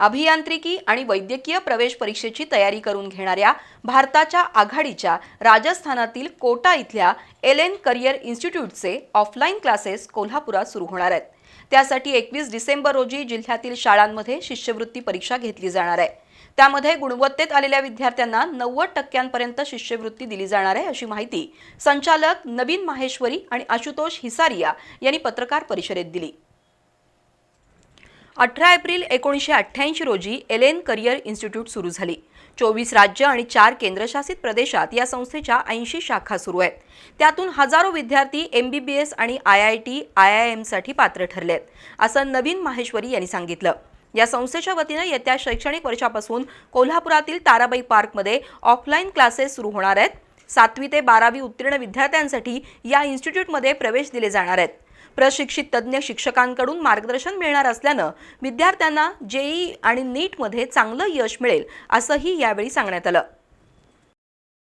अभियांत्रिकी आणि वैद्यकीय प्रवेश परीक्षेची तयारी करून घेणाऱ्या भारताच्या आघाडीच्या राजस्थानातील कोटा इथल्या Allen career institute offline classes कोल्हापुरात सुरू होणार आहेत. त्यासाठी एकवीस डिसेंबर रोजी जिल्ह्यातील शाळांमध्ये शिष्यवृत्ती परीक्षा घेतली जाणार आहे. त्यामध्ये गुणवत्तेत आलेल्या विद्यार्थ्यांना नव्वद टक्क्यांपर्यंत शिष्यवृत्ती दिली जाणार आहे अशी माहिती संचालक नवीन माहेश्वरी आणि आशुतोष हिसारिया यांनी पत्रकार परिषदेत दिली. अठरा एप्रिल एकोणीसशे अठ्ठ्याऐंशी रोजी एलेन करिअर इन्स्टिट्यूट सुरू झाली. चोवीस राज्य आणि चार केंद्रशासित प्रदेशात या संस्थेच्या ऐंशी शाखा सुरू आहेत. त्यातून हजारो विद्यार्थी एम बी बी एस आणि I I T I I एमसाठी पात्र ठरले आहेत असं नवीन माहेश्वरी यांनी सांगितलं. या संस्थेच्या वतीनं येत्या शैक्षणिक वर्षापासून कोल्हापुरातील ताराबाई पार्कमध्ये ऑफलाईन क्लासेस सुरू होणार आहेत. सातवी ते बारावी उत्तीर्ण विद्यार्थ्यांसाठी या इन्स्टिट्यूटमध्ये प्रवेश दिले जाणार आहेत. प्रशिक्षित तज्ज्ञ शिक्षकांकडून मार्गदर्शन मिळणार असल्यानं विद्यार्थ्यांना जेई आणि नीटमध्ये चांगलं यश मिळेल असंही यावेळी सांगण्यात आलं.